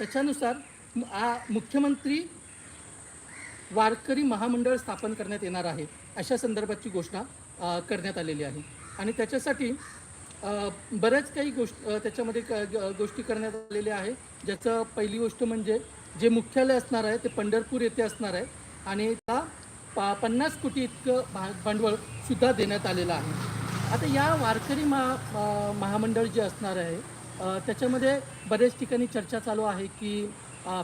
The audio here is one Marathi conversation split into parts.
त्याच्यानुसार आ- मुख्यमंत्री वारकरी महामंडळ स्थापन करण्यात येणार आहे अशा संदर्भाची घोषणा करण्यात आलेली आहे. आणि त्याच्यासाठी बऱ्याच काही गोष्ट त्याच्यामध्ये क- गोष्टी करण्यात आलेल्या आहे. ज्याचं पहिली गोष्ट म्हणजे जे मुख्यालय असणार आहे ते पंढरपूर येथे असणार आहे. आणि त्या पा पन्नास कोटी इतकं भा भांडवल सुद्धा देण्यात आलेलं आहे. आता या वारकरी महा महामंडळ जे असणार आहे त्याच्यामध्ये बऱ्याच ठिकाणी चर्चा चालू आहे की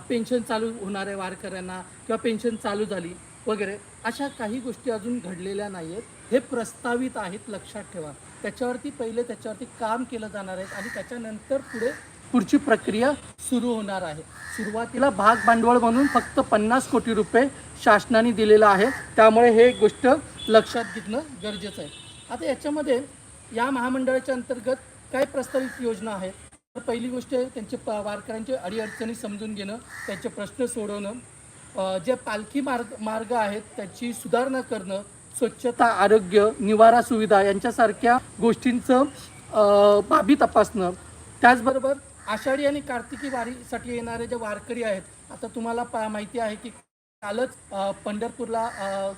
पेन्शन चालू होणार आहे वारकऱ्यांना किंवा पेन्शन चालू झाली वगैरे अशा काही गोष्टी अजून घडलेल्या नाही आहेत हे प्रस्तावित आहेत लक्षात ठेवा. त्याच्यावरती पहिले त्याच्यावरती काम केलं जाणार आहे आणि त्याच्यानंतर पुढे पुढची प्रक्रिया सुरू होणार आहे. सुरुवातीला भाग भांडवल म्हणून फक्त पन्नास कोटी रुपये शासनाने दिलेलं आहे. त्यामुळे हे गोष्ट लक्षात घेतणं गरजेचं आहे. आता याच्यामध्ये या महामंडळाच्या अंतर्गत काय प्रस्तावित योजना आहे तर पहिली गोष्ट आहे त्यांचे प वारकऱ्यांचे अडीअडचणी समजून घेणं त्यांचे प्रश्न सोडवणं जे पालखी मार्ग मार्ग आहेत त्याची सुधारणा करणं स्वच्छता आरोग्य निवारा सुविधा यांच्यासारख्या गोष्टींचं बाबी तपासणं. त्याचबरोबर आषाढी आणि कार्तिकी वारीसाठी येणारे जे वारकरी आहेत आता तुम्हाला पा माहिती आहे की कालच पंढरपूरला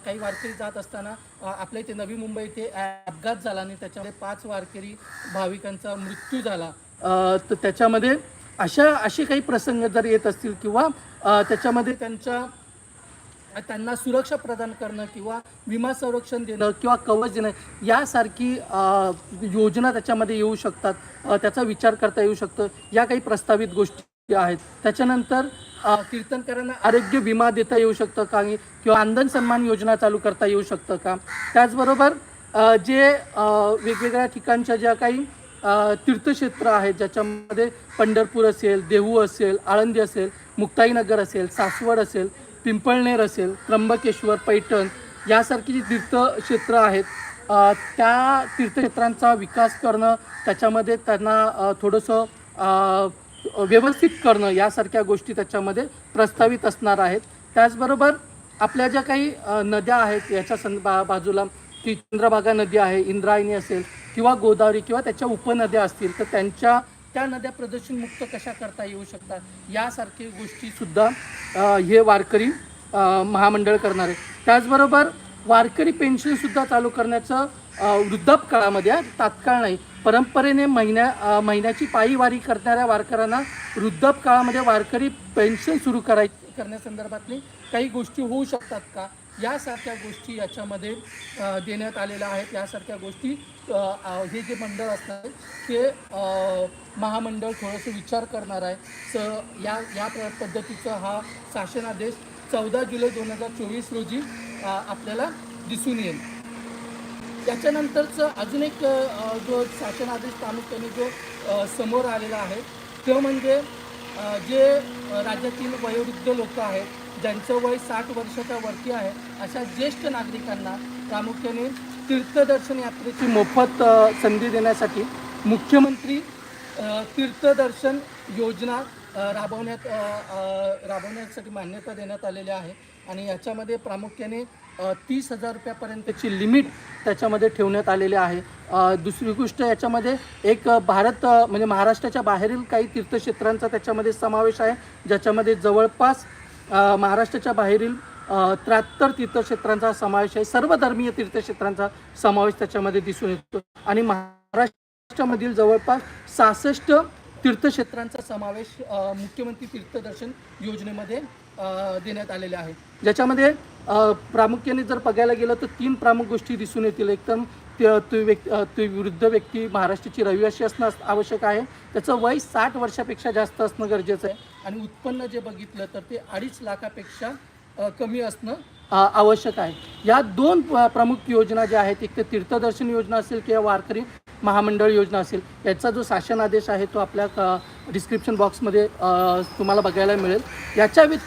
काही वारकरी जात असताना आपल्या इथे नवी मुंबई इथे अपघात झाला आणि त्याच्यामध्ये पाच वारकरी भाविकांचा मृत्यू झाला. तर त्याच्यामध्ये अशा असे काही प्रसंग जर येत असतील किंवा त्याच्यामध्ये त्यांच्या त्यांना सुरक्षा प्रदान करणं किंवा विमा संरक्षण देणं किंवा कवच देणं यासारखी योजना त्याच्यामध्ये येऊ शकतात. त्याचा विचार करता येऊ शकतं. या काही प्रस्तावित गोष्टी आहेत. त्याच्यानंतर कीर्तनकरांना कीर्तनकारांना आरोग्य विमा देता येऊ शकतं का? किंवा आंदन सन्मान योजना चालू करता येऊ शकतं का? त्याचबरोबर जे वेगवेगळ्या ठिकाणच्या ज्या काही तीर्थक्षेत्र आहेत ज्याच्यामध्ये पंढरपूर असेल देहू असेल आळंदी असेल मुक्ताईनगर असेल सासवड असेल पिंपळनेर असेल त्र्यंबकेश्वर पैठण यासारखी जी तीर्थक्षेत्र आहेत त्या तीर्थक्षेत्रांचा विकास करणं त्याच्यामध्ये त्यांना थोडंसं व्यवस्थित करणं यासारख्या गोष्टी त्याच्यामध्ये प्रस्तावित असणार आहेत. त्याचबरोबर आपल्या ज्या काही नद्या आहेत याच्या सं बा बाजूला ती चंद्रभागा नदी आहे इंद्रायणी असेल किंवा गोदावरी किंवा त्याच्या उपनद्या असतील तर त्यांच्या त्या नद्या प्रदूषणमुक्त कशा करता येऊ शकतात? यासारखी गोष्टीसुद्धा हे वारकरी महामंडळ करणार. आहे त्याचबरोबर वारकरी पेन्शनसुद्धा चालू करण्याचं वृद्धाप वृद्धापकाळामध्ये तात्काळ नाही परंपरेने महिन्या महिन्याची पायीवारी करणाऱ्या वारकऱ्यांना वृद्धापकाळामध्ये वारकरी पेन्शन सुरू कराय करण्यासंदर्भातली काही गोष्टी होऊ शकतात का? यासारख्या गोष्टी याच्यामध्ये देण्यात आलेल्या आहेत. यासारख्या गोष्टी हे जे मंडळ असणार आहे ते महामंडळ थोडंसं विचार करणार आहे. स या या प्र- पद्धतीचा हा शासनादेश चौदा जुलै दोन हजार चोवीस रोजी आपल्याला दिसून येईल. त्याच्यानंतरचं अजून एक जो शासनादेश प्रामुख्याने जो समोर आलेला आहे तो म्हणजे जे राज्यातील वयोवृद्ध लोक आहेत ज्यांचं वय साठ वर्षाच्या वरती आहे अशा ज्येष्ठ नागरिकांना प्रामुख्याने तीर्थदर्शन यात्रेची मोफत संधी देण्यासाठी मुख्यमंत्री तीर्थदर्शन योजना राबवण्यात राबवण्यासाठी मान्यता देण्यात आलेली आहे. आणि याच्यामध्ये प्रामुख्याने तीस हजार रुपयापर्यंतची लिमिट त्याच्यामध्ये ठेवण्यात आलेली आहे. दुसरी गोष्ट याच्यामध्ये एक भारत म्हणजे महाराष्ट्राच्या बाहेरील काही तीर्थक्षेत्रांचा त्याच्यामध्ये समावेश आहे ज्याच्यामध्ये जवळपास महाराष्ट्राच्या बाहेरील त्र्याहत्तर तीर्थक्षेत्रांचा समावेश आहे. सर्व धर्मीय तीर्थक्षेत्रांचा समावेश त्याच्यामध्ये दिसून येतो. आणि महाराष्ट्रामधील जवळपास सहासष्ट तीर्थक्षेत्रांचा समावेश मुख्यमंत्री तीर्थदर्शन योजनेमध्ये देण्यात आलेले आहे. ज्याच्यामध्ये प्रामुख्याने जर बघायला गेलं तर तीन प्रमुख गोष्टी दिसून येतील. एकदम व्यक्ती ती वृद्ध व्यक्ती महाराष्ट्राची रहिवासी असणं आवश्यक आहे. त्याचं वय साठ वर्षापेक्षा जास्त असणं गरजेचं आहे. आणि उत्पन्न जे बघितलं तर ते अडीच लाखापेक्षा कमी असणं आवश्यक आहे. या दोन प्रमुख योजना ज्या आहेत एक तर तीर्थदर्शन योजना असेल किंवा वारकरी महामंडळ योजना असेल याचा जो शासन आदेश आहे तो आपल्या डिस्क्रिप्शन बॉक्समध्ये तुम्हाला बघायला मिळेल. याच्या व्यतिरिक्त